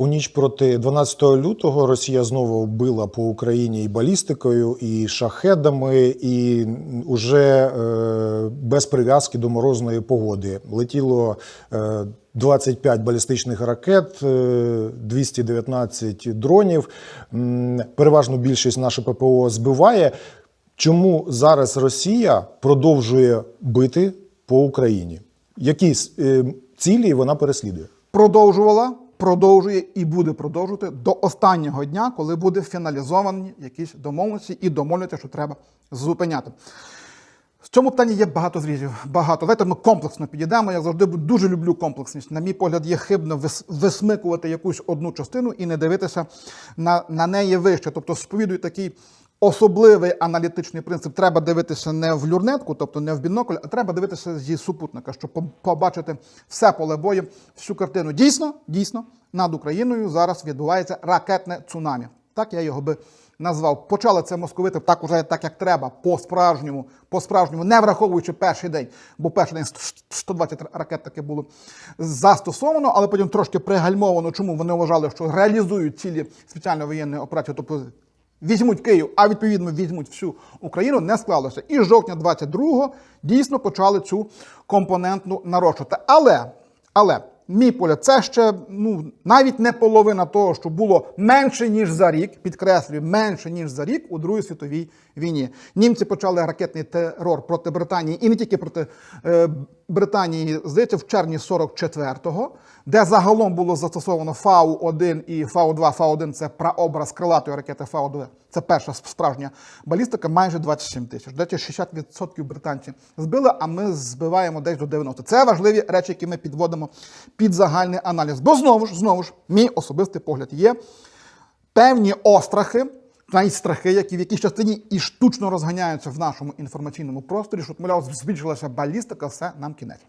У ніч проти 12 лютого Росія знову била по Україні і балістикою, і шахедами, і уже е, без прив'язки до морозної погоди. Летіло е, 25 балістичних ракет, е, 219 дронів. М, Переважну більшість наше ППО збиває. Чому зараз Росія продовжує бити по Україні? Які е, цілі вона переслідує? продовжувала, продовжує і буде продовжувати до останнього дня, коли буде фіналізовані якісь домовленості і домовляться, що треба зупиняти. В цьому питанні є багато зрізів. Багато. Давайте ми комплексно підійдемо. Я завжди дуже люблю комплексність. На мій погляд, є хибно висмикувати якусь одну частину і не дивитися на, на неї вище. Тобто сповідую такий особливий аналітичний принцип. Треба дивитися не в люрнетку, тобто не в бінокль, а треба дивитися зі супутника, щоб побачити все поле бою, всю картину. Дійсно, дійсно, над Україною зараз відбувається ракетне цунамі. Так я його би назвав. Почали це московити так уже так, як треба, по-справжньому, по-справжньому, не враховуючи перший день, бо перший день 120 ракет таки було застосовано, але потім трошки пригальмовано. Чому вони вважали, що реалізують цілі спеціальної воєнної операції, тобто візьмуть Київ, а відповідно візьмуть всю Україну, не склалося. І з жовтня 22-го дійсно почали цю компонентну нарощувати. Але, але. Мій погляд, це ще ну навіть не половина того, що було менше ніж за рік. Підкреслюю, менше ніж за рік у Другій світовій війні. Німці почали ракетний терор проти Британії і не тільки проти е, Британії, здається, в червні 44-го, де загалом було застосовано Фау-1 і Фау-2. Фау-1 це прообраз крилатої ракети Фау-2. Це перша справжня балістика, майже 27 тисяч. Десь 60% британці збили, а ми збиваємо десь до 90. Це важливі речі, які ми підводимо під загальний аналіз. Бо знову ж, знову ж, мій особистий погляд є певні острахи, навіть страхи, які в якійсь частині і штучно розганяються в нашому інформаційному просторі, щоб, мовляв, збільшилася балістика, все нам кінець.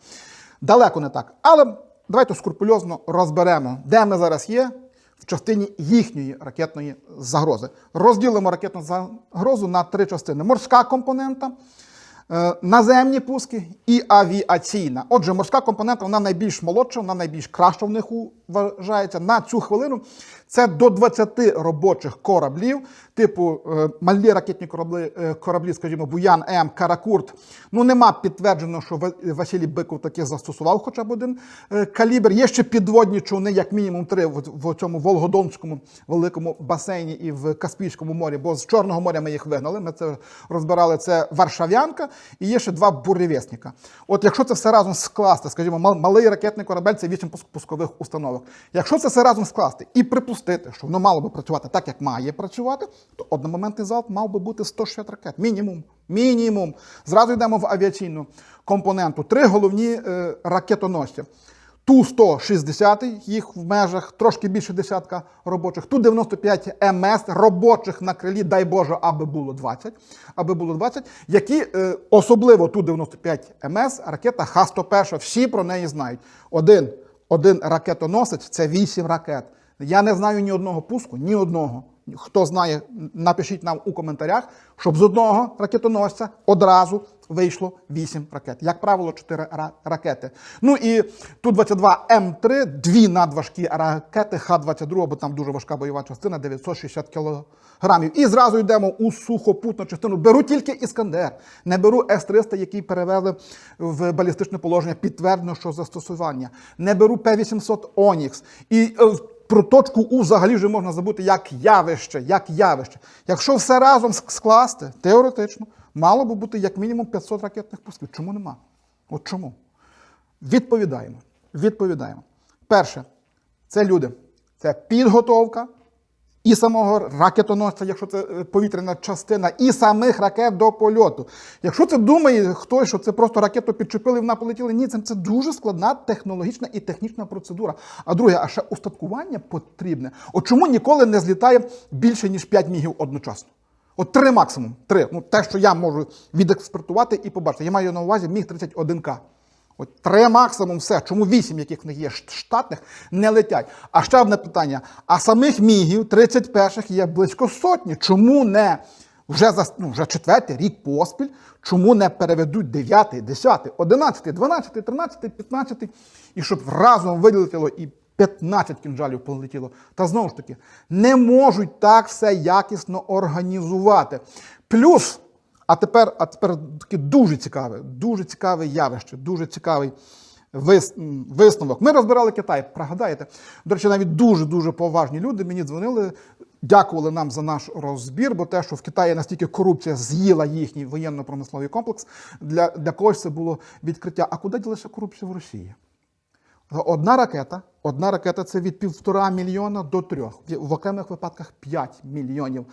Далеко не так. Але давайте скрупульозно розберемо, де ми зараз є в частині їхньої ракетної загрози. Розділимо ракетну загрозу на три частини: морська компонента. Е, Наземні пуски і авіаційна. Отже, морська компонента вона найбільш молодша, вона найбільш краща в них вважається. На цю хвилину це до 20 робочих кораблів, типу е, малі ракетні кораблі, е, кораблі, скажімо, Буян М, Каракурт. Ну нема підтверджено, що Ва- Василій Биков таки застосував хоча б один калібр. Є ще підводні човни, як мінімум три в цьому Волгодонському великому басейні і в Каспійському морі, бо з Чорного моря ми їх вигнали. Ми це розбирали. Це Варшавянка і є ще два буревісника. От якщо це все разом скласти, скажімо, малий ракетний корабель це вісім пускових установок. Якщо це все разом скласти і припустити, що воно мало би працювати так, як має працювати, то одномоментний залп мав би бути 160 ракет. Мінімум. Мінімум. Зразу йдемо в авіаційну компоненту. Три головні е, ракетоносці. Ту-160, їх в межах трошки більше десятка робочих. Ту-95 МС робочих на крилі, дай Боже, аби було 20, аби було 20, які е, особливо Ту-95 МС, ракета Х-101, всі про неї знають. Один, один ракетоносець це 8 ракет. Я не знаю ні одного пуску, ні одного. Хто знає, напишіть нам у коментарях, щоб з одного ракетоносця одразу вийшло 8 ракет. Як правило, 4 ра- ракети. Ну і Ту-22М3, дві надважкі ракети Х-22, бо там дуже важка бойова частина, 960 кілограмів. І зразу йдемо у сухопутну частину. Беру тільки Іскандер, не беру С-300, який перевели в балістичне положення, підтверджено, що застосування. Не беру П-800 Онікс. І е, про точку У взагалі вже можна забути як явище, як явище. Якщо все разом скласти, теоретично, мало би бути як мінімум 500 ракетних пусків. Чому нема? От чому? Відповідаємо. Відповідаємо. Перше, це люди. Це підготовка і самого ракетоносця, якщо це е, повітряна частина, і самих ракет до польоту. Якщо це думає хтось, що це просто ракету підчепили вона полетіла, ні, це дуже складна технологічна і технічна процедура. А друге, а ще устаткування потрібне. От чому ніколи не злітає більше, ніж 5 мігів одночасно? От три максимум. Три. Ну, те, що я можу відекспертувати і побачити. Я маю на увазі міг 31К. От три максимум все. Чому вісім, яких в них є штатних, не летять? А ще одне питання: а самих мігів 31-х є близько сотні. Чому не вже за ну, вже четвертий рік поспіль? Чому не переведуть 9, 10, 11, 12, 13, 15, і щоб разом вилетіло і 15 кінжалів полетіло. Та знову ж таки, не можуть так все якісно організувати. Плюс, а тепер, а тепер таке дуже цікаве, дуже цікаве явище, дуже цікавий вис- висновок. Ми розбирали Китай, пригадаєте. До речі, навіть дуже-дуже поважні люди мені дзвонили, дякували нам за наш розбір, бо те, що в Китаї настільки корупція з'їла їхній воєнно-промисловий комплекс, для, для когось це було відкриття. А куди ділася корупція в Росії? Одна ракета, одна ракета це від півтора мільйона до трьох, в- окремих випадках 5 мільйонів.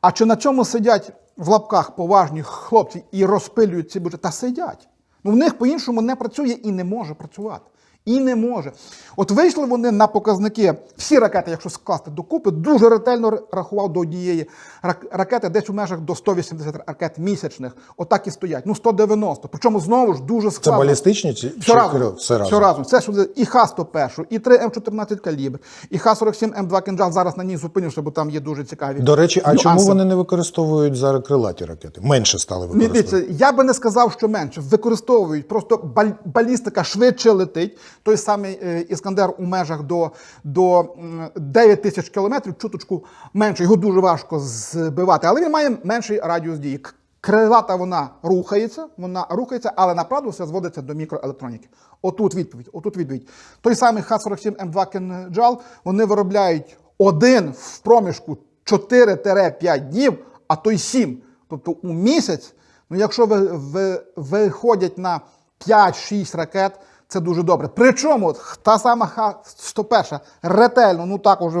А чи на чому сидять в лапках поважні хлопці і розпилюють ці бюджети? Та сидять. Ну в них по-іншому не працює і не може працювати. І не може. От вийшли вони на показники, всі ракети, якщо скласти докупи, дуже ретельно рахував до однієї рак- ракети, десь у межах до 180 ракет місячних. Отак і стоять. Ну 190. Причому знову ж дуже Це складно. балістичні чи, Все разом. Все разом. Все разом. Це сюди і Х-101, і 3 М14 калібр, і Х-47М2 кинджал. Зараз на ній зупинюся, бо там є дуже цікаві. До речі, а чому нюанси. вони не використовують зараз крилаті ракети? Менше стали використовувати. я би не сказав, що менше. Використовують просто балістика швидше летить. Той самий е, Іскандер у межах до, до 9 тисяч кілометрів, чуточку менше. Його дуже важко збивати, але він має менший радіус дії. Крилата вона рухається, вона рухається, але направду все зводиться до мікроелектроніки. Отут відповідь. Отут відповідь. Той самий Х-47М2 кинджал вони виробляють один в проміжку 4-5 днів, а то й 7. Тобто у місяць, ну якщо ви, ви, виходять на 5-6 ракет, це дуже добре. Причому та сама Х-101 ретельно, ну так уже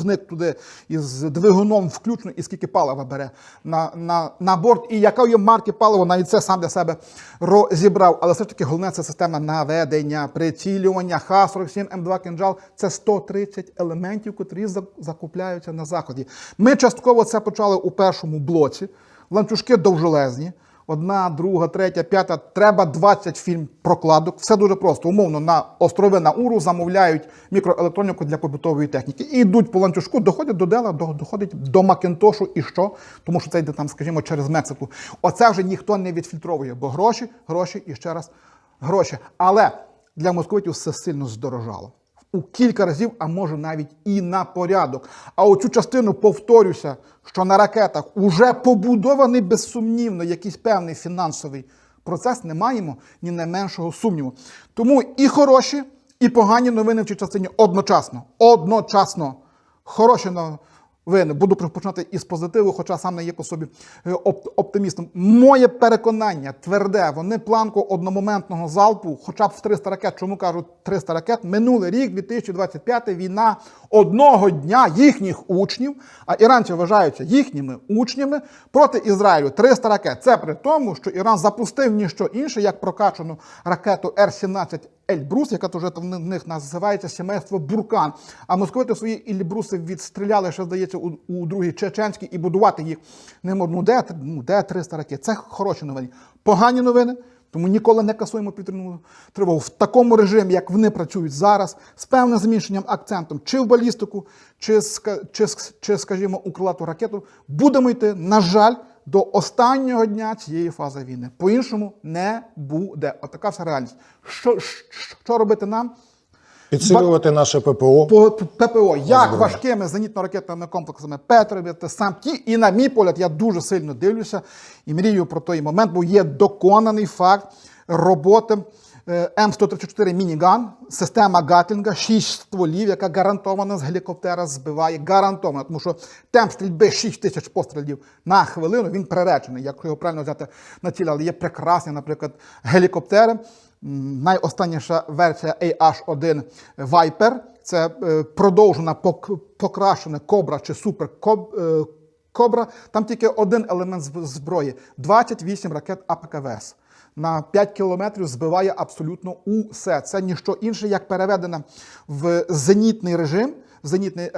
вник туди із двигуном включно, і скільки палива бере на, на, на борт, і яка є марки палива, навіть це сам для себе розібрав. Але все ж таки головне це система наведення, прицілювання. Х-47М2 кинджал це 130 елементів, котрі закупляються на заході. Ми частково це почали у першому блоці. Ланцюжки довжелезні. Одна, друга, третя, п'ята. Треба 20 фільм прокладок. Все дуже просто. Умовно, на острови на Уру замовляють мікроелектроніку для побутової техніки. І йдуть по ланцюжку, доходять до Дела, до- доходять до Макінтошу і що? Тому що це йде там, скажімо, через Мексику. Оце вже ніхто не відфільтровує, бо гроші, гроші і ще раз гроші. Але для московитів все сильно здорожало. У кілька разів, а може навіть і на порядок. А оцю частину повторюся, що на ракетах уже побудований безсумнівно якийсь певний фінансовий процес, не маємо ні найменшого сумніву. Тому і хороші, і погані новини в цій частині одночасно. Одночасно. Хороші новини. Буду починати із позитиву, хоча сам не є по собі е, оп- оптимістом. Моє переконання тверде, вони планку одномоментного залпу, хоча б в 300 ракет. Чому кажуть 300 ракет? Минулий рік, 2025, війна одного дня їхніх учнів, а іранці вважаються їхніми учнями проти Ізраїлю. 300 ракет. Це при тому, що Іран запустив ніщо інше, як прокачану ракету Р-17 Ельбрус, яка вже в них називається сімейство Буркан. А московити свої Ельбруси відстріляли, що здається, у, у другій Чеченській і будувати їх не можна. Ну де, ну, де 300 ракет? Це хороші новини. Погані новини. Тому ніколи не касуємо повітряну тривогу в такому режимі, як вони працюють зараз, з певним зміщенням акцентом, чи в балістику, чи, чи, чи скажімо, у крилату ракету, будемо йти, на жаль, до останнього дня цієї фази війни. По-іншому не буде. Отака вся реальність. Що, що, робити нам? Підсилювати наше ППО. По ППО, як важкими зенітно-ракетними комплексами Петрові, сам ті, і на мій погляд, я дуже сильно дивлюся і мрію про той момент, бо є доконаний факт роботи М134 Мініган, система Гатлінга, 6 стволів, яка гарантовано з гелікоптера збиває. Гарантовано, тому що темп стрільби 6 тисяч пострілів на хвилину. Він приречений, якщо його правильно взяти на ціль, але є прекрасні, наприклад, гелікоптери. Найостанніша версія AH-1 Viper. Це е, продовжена пок- покращена Cobra чи Cob- е, Там тільки один елемент зброї 28 ракет АПКВС. На 5 кілометрів збиває абсолютно усе. Це ніщо інше, як переведена в зенітний режим, зенітний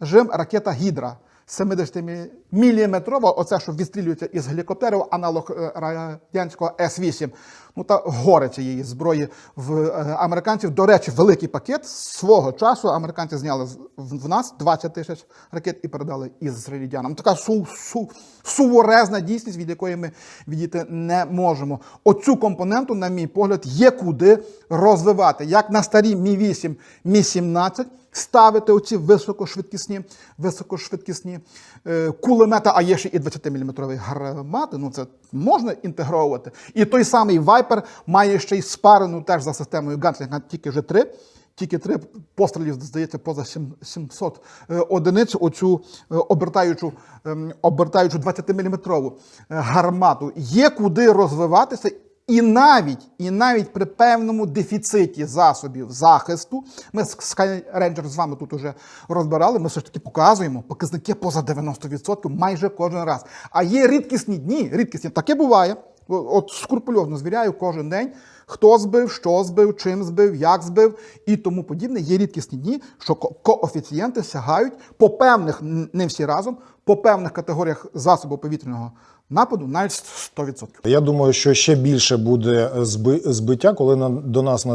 режим ракета Гідра. 70-міліметрова, оце, що відстрілюється із гелікоптерів, аналог е, радянського С-8. Ну та горе цієї зброї в е, американців. До речі, великий пакет свого часу американці зняли в нас 20 тисяч ракет і передали ізраїльтянам. Така су, су, суворезна дійсність, від якої ми відійти не можемо. Оцю компоненту, на мій погляд, є куди розвивати. Як на старі Мі 8 Мі 17 ставити оці високошвидкісні, високошвидкісні е, кулемета, а є ще і 20-мм гармати. Ну це можна інтегровувати. І той самий Viper має ще й спарену теж за системою Ганслінга, тільки вже три. Тільки три пострілів, здається, поза 700 е, одиниць оцю е, обертаючу, ем, обертаючу 20-мм гармату. Є куди розвиватися, і навіть, і навіть при певному дефіциті засобів захисту, ми з Skyranger з вами тут уже розбирали, ми все ж таки показуємо показники поза 90% майже кожен раз. А є рідкісні дні, рідкісні, таке буває. От скрупульозно звіряю кожен день, хто збив, що збив, чим збив, як збив і тому подібне. Є рідкісні дні, що ко- коефіцієнти сягають по певних, не всі разом, по певних категоріях засобу повітряного нападу навіть 100%. Я думаю, що ще більше буде зби- збиття, коли на- до нас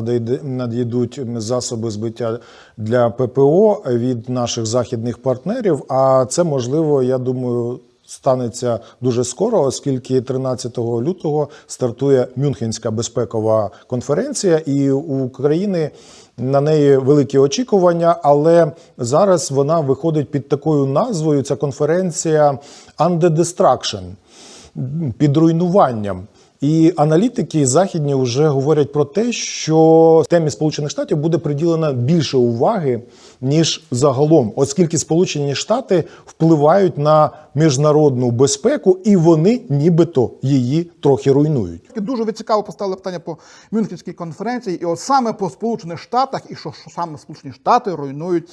надійдуть засоби збиття для ППО від наших західних партнерів. А це можливо, я думаю. Станеться дуже скоро, оскільки 13 лютого стартує Мюнхенська безпекова конференція, і у України на неї великі очікування. Але зараз вона виходить під такою назвою. Ця конференція Under Destruction під руйнуванням. І аналітики західні вже говорять про те, що темі Сполучених Штатів буде приділено більше уваги ніж загалом, оскільки Сполучені Штати впливають на міжнародну безпеку, і вони нібито її трохи руйнують. Дуже цікаво поставили питання по Мюнхенській конференції, і от саме по Сполучених Штатах, і що, що саме Сполучені Штати руйнують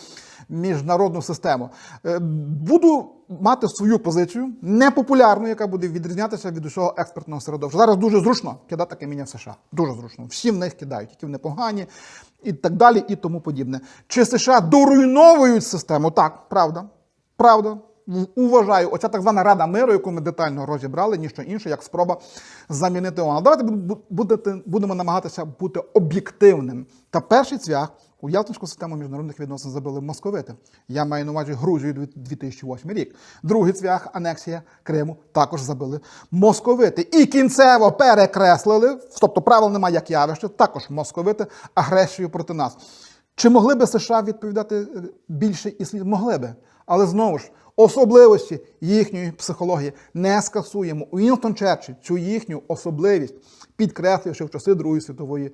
міжнародну систему. Е, Буду мати свою позицію, непопулярну, яка буде відрізнятися від усього експертного середовища. Зараз дуже зручно кидати каміння в США. Дуже зручно. Всі в них кидають, які вони погані, і так далі, і тому подібне. Чи США доруйновують систему? Так, правда. Правда. Уважаю, оця так звана Рада миру, яку ми детально розібрали, ніщо інше, як спроба замінити ООН. Давайте будете- будемо намагатися бути об'єктивним. Та перший цвях у Ялтинську систему міжнародних відносин забили московити. Я маю на увазі Грузію 2008 рік. Другий цвях, анексія Криму, також забили московити. І кінцево перекреслили, тобто правил немає як явище, також московити агресію проти нас. Чи могли би США відповідати е, більше і? Могли би. Але знову ж, особливості їхньої психології не скасуємо. Уінстон Черчилль цю їхню особливість підкреслив ще в часи Другої світової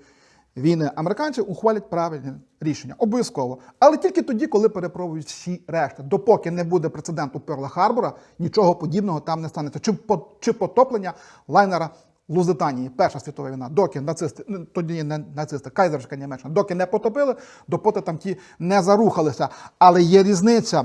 війни. Американці ухвалять правильне рішення. Обов'язково. Але тільки тоді, коли перепробують всі решта. Допоки не буде прецеденту Перла Харбора, нічого подібного там не станеться. Чи, по- чи потоплення лайнера Лузитанії, Перша світова війна, доки нацисти, ну, тоді не нацисти, кайзерська Німеччина, доки не потопили, допоки там ті не зарухалися. Але є різниця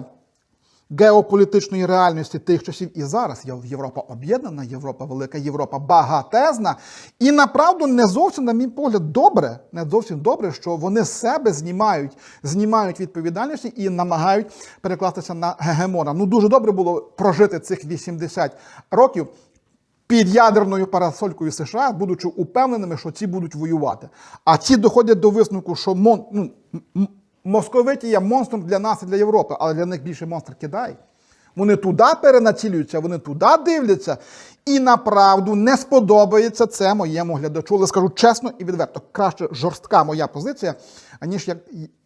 геополітичної реальності тих часів і зараз. Європа об'єднана, Європа велика, Європа багатезна. І направду не зовсім, на мій погляд, добре, не зовсім добре, що вони себе знімають, знімають відповідальності і намагають перекластися на гегемона. Ну дуже добре було прожити цих 80 років під ядерною парасолькою США, будучи упевненими, що ці будуть воювати. А ці доходять до висновку, що мон, ну, московиті є монстром для нас і для Європи, але для них більше монстр кидай. Вони туди перенацілюються, вони туди дивляться. І направду не сподобається це моєму глядачу. Але скажу чесно і відверто, краще жорстка моя позиція, аніж як,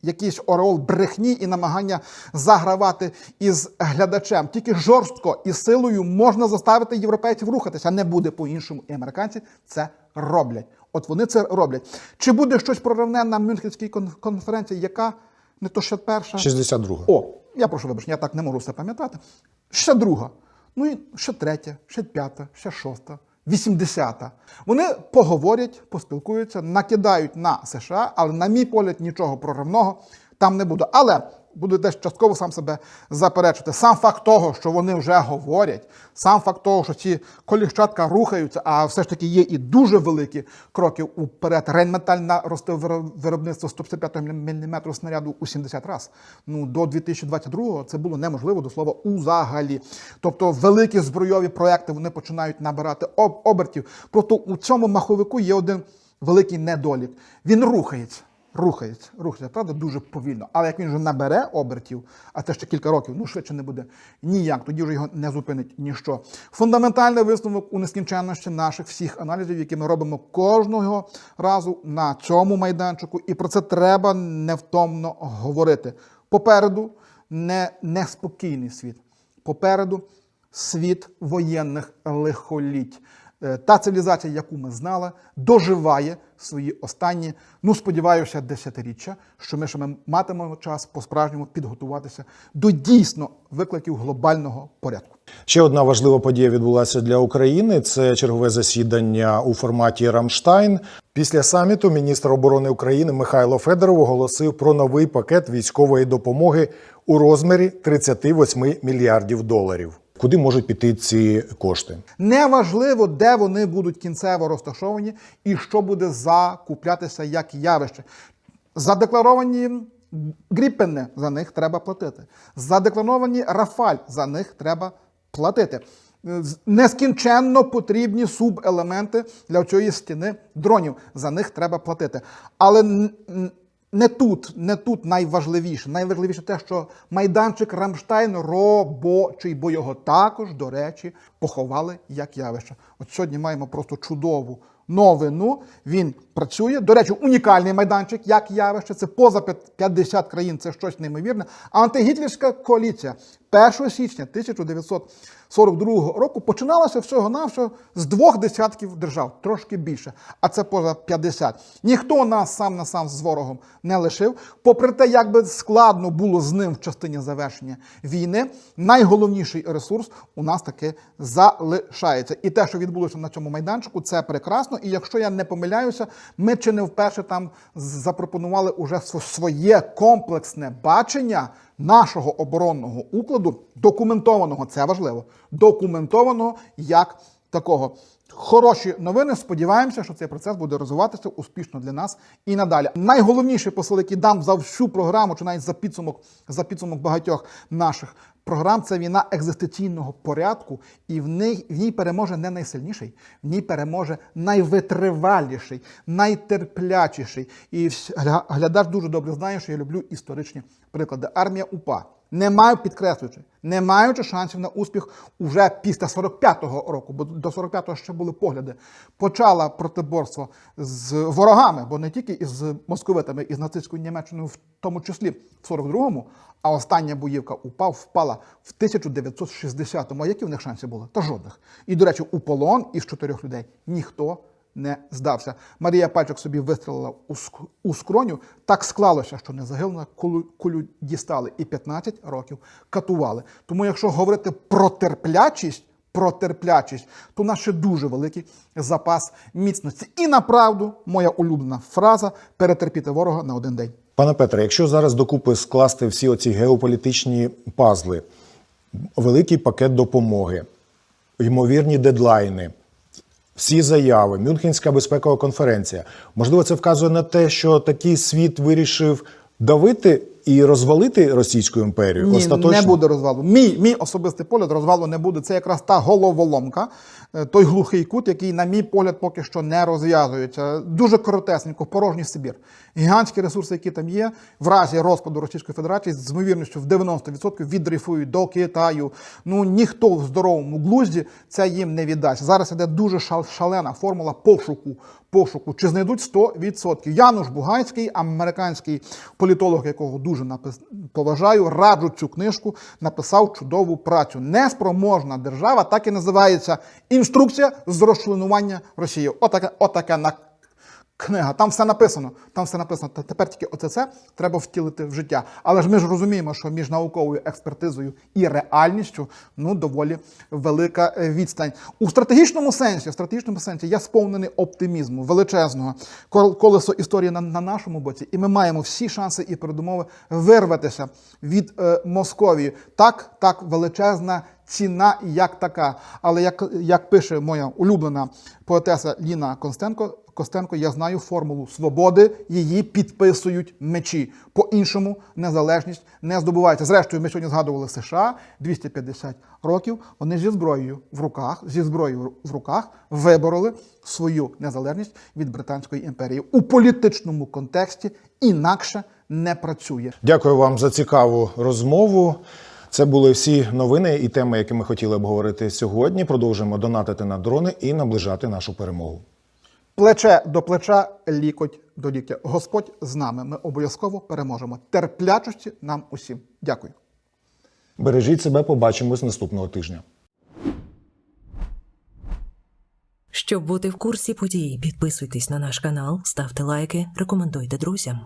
якийсь ореол брехні і намагання загравати із глядачем. Тільки жорстко і силою можна заставити європейців рухатися. Не буде по-іншому. І американці це роблять. От вони це роблять. Чи буде щось проривне на Мюнхенській кон- конференції, яка не то ще перша? 62. О, я прошу вибачення, я так не можу все пам'ятати. Ще друга, ну і ще третя, ще п'ята, ще шоста, вісімдесята. Вони поговорять, поспілкуються, накидають на США, але, на мій погляд, нічого проривного там не буде. Але буду десь частково сам себе заперечити. Сам факт того, що вони вже говорять, сам факт того, що ці коліщатка рухаються, а все ж таки є і дуже великі кроки уперед. Рейнметаль наростив виробництво 155 мм снаряду у 70 разів. Ну, до 2022-го це було неможливо, до слова, узагалі. Тобто великі збройові проекти вони починають набирати об- обертів. Просто у цьому маховику є один великий недолік. Він рухається. Рухається, рухається, правда, дуже повільно. Але як він вже набере обертів, а це ще кілька років, ну швидше не буде ніяк, тоді вже його не зупинить ніщо. Фундаментальний висновок у нескінченності наших всіх аналізів, які ми робимо кожного разу на цьому майданчику, і про це треба невтомно говорити. Попереду не неспокійний світ. Попереду світ воєнних лихоліть. Е, Та цивілізація, яку ми знали, доживає свої останні, ну сподіваюся, десятиріччя, що ми ще матимемо час по-справжньому підготуватися до дійсно викликів глобального порядку. Ще одна важлива подія відбулася для України. Це чергове засідання у форматі Рамштайн. Після саміту міністр оборони України Михайло Федоров оголосив про новий пакет військової допомоги у розмірі 38 мільярдів доларів. Куди можуть піти ці кошти? Неважливо, де вони будуть кінцево розташовані і що буде закуплятися як явище. Задекларовані гріппени за них треба платити. Задекларовані Рафаль за них треба платити. Нескінченно потрібні субелементи для цієї стіни дронів. За них треба платити. Але не тут, не тут найважливіше. Найважливіше те, що майданчик Рамштайн робочий, бо його також, до речі, поховали як явище. От сьогодні маємо просто чудову новину. Він працює. До речі, унікальний майданчик як явище. Це поза п'ят- 50 країн, це щось неймовірне. Антигітлерська коаліція 1 січня 1942 року починалася всього-навсього з двох десятків держав, трошки більше, а це поза 50. Ніхто нас сам на сам з ворогом не лишив. Попри те, як би складно було з ним в частині завершення війни, найголовніший ресурс у нас таки залишається. І те, що відбулося на цьому майданчику, це прекрасно. І якщо я не помиляюся, ми чи не вперше там запропонували уже св- своє комплексне бачення нашого оборонного укладу, документованого, це важливо, документованого як такого. Хороші новини. Сподіваємося, що цей процес буде розвиватися успішно для нас і надалі. Найголовніший посил, який дам за всю програму, чи навіть за підсумок, за підсумок багатьох наших програм, це війна екзистенційного порядку, і в ній, в ній переможе не найсильніший, в ній переможе найвитриваліший, найтерплячіший. І глядач дуже добре знає, що я люблю історичні приклади. Армія УПА. Не маю, підкреслюючи, не маючи шансів на успіх уже після 45-го року, бо до 45-го ще були погляди, почала протиборство з ворогами, бо не тільки із московитами, і з нацистською Німеччиною, в тому числі в 42-му, а остання боївка УПА впала в 1960-му. А які в них шанси були? Та жодних. І, до речі, у полон із чотирьох людей ніхто не здався. Марія Пальчик собі вистрілила у, ск- скроню. Так склалося, що не загинула, кулю, дістали і 15 років катували. Тому, якщо говорити про терплячість, про терплячість, то у нас ще дуже великий запас міцності. І направду, моя улюблена фраза перетерпіти ворога на один день. Пане Петре, якщо зараз докупи скласти всі оці геополітичні пазли, великий пакет допомоги, ймовірні дедлайни, всі заяви, Мюнхенська безпекова конференція, можливо, це вказує на те, що такий світ вирішив давити і розвалити Російську імперію Ні, остаточно? не буде розвалу. Мій, мій особистий погляд розвалу не буде. Це якраз та головоломка, той глухий кут, який, на мій погляд, поки що не розв'язується. Дуже коротесенько, порожній Сибір. Гігантські ресурси, які там є, в разі розпаду Російської Федерації з ймовірністю в 90% віддрейфують до Китаю. Ну ніхто в здоровому глузді це їм не віддасть. Зараз іде дуже шалена формула пошуку. Пошуку чи знайдуть 100%. Януш Бугайський, американський політолог, якого дуже напис... поважаю, раджу цю книжку, написав чудову працю. Неспроможна держава, так і називається інструкція з розчленування Росії. Отака, отака на книга. Там все написано. Там все написано. Та тепер тільки оце це треба втілити в життя. Але ж ми ж розуміємо, що між науковою експертизою і реальністю ну доволі велика е, відстань. У стратегічному сенсі, в стратегічному сенсі я сповнений оптимізму величезного. Кол- Колесо історії на, на нашому боці, і ми маємо всі шанси і передумови вирватися від е, Московії. Так, так, величезна ціна як така. Але як, як пише моя улюблена поетеса Ліна Костенко, Костенко, я знаю формулу свободи, її підписують мечі. По-іншому незалежність не здобувається. Зрештою, ми сьогодні згадували США 250 років. Вони зі зброєю в руках, зі зброєю в руках вибороли свою незалежність від Британської імперії у політичному контексті. Інакше не працює. Дякую вам за цікаву розмову. Це були всі новини і теми, які ми хотіли обговорити сьогодні. Продовжуємо донатити на дрони і наближати нашу перемогу. Плече до плеча, лікоть до ліктя. Господь з нами. Ми обов'язково переможемо. Терплячості нам усім. Дякую. Бережіть себе, побачимось наступного тижня. Щоб бути в курсі подій, підписуйтесь на наш канал, ставте лайки, рекомендуйте друзям.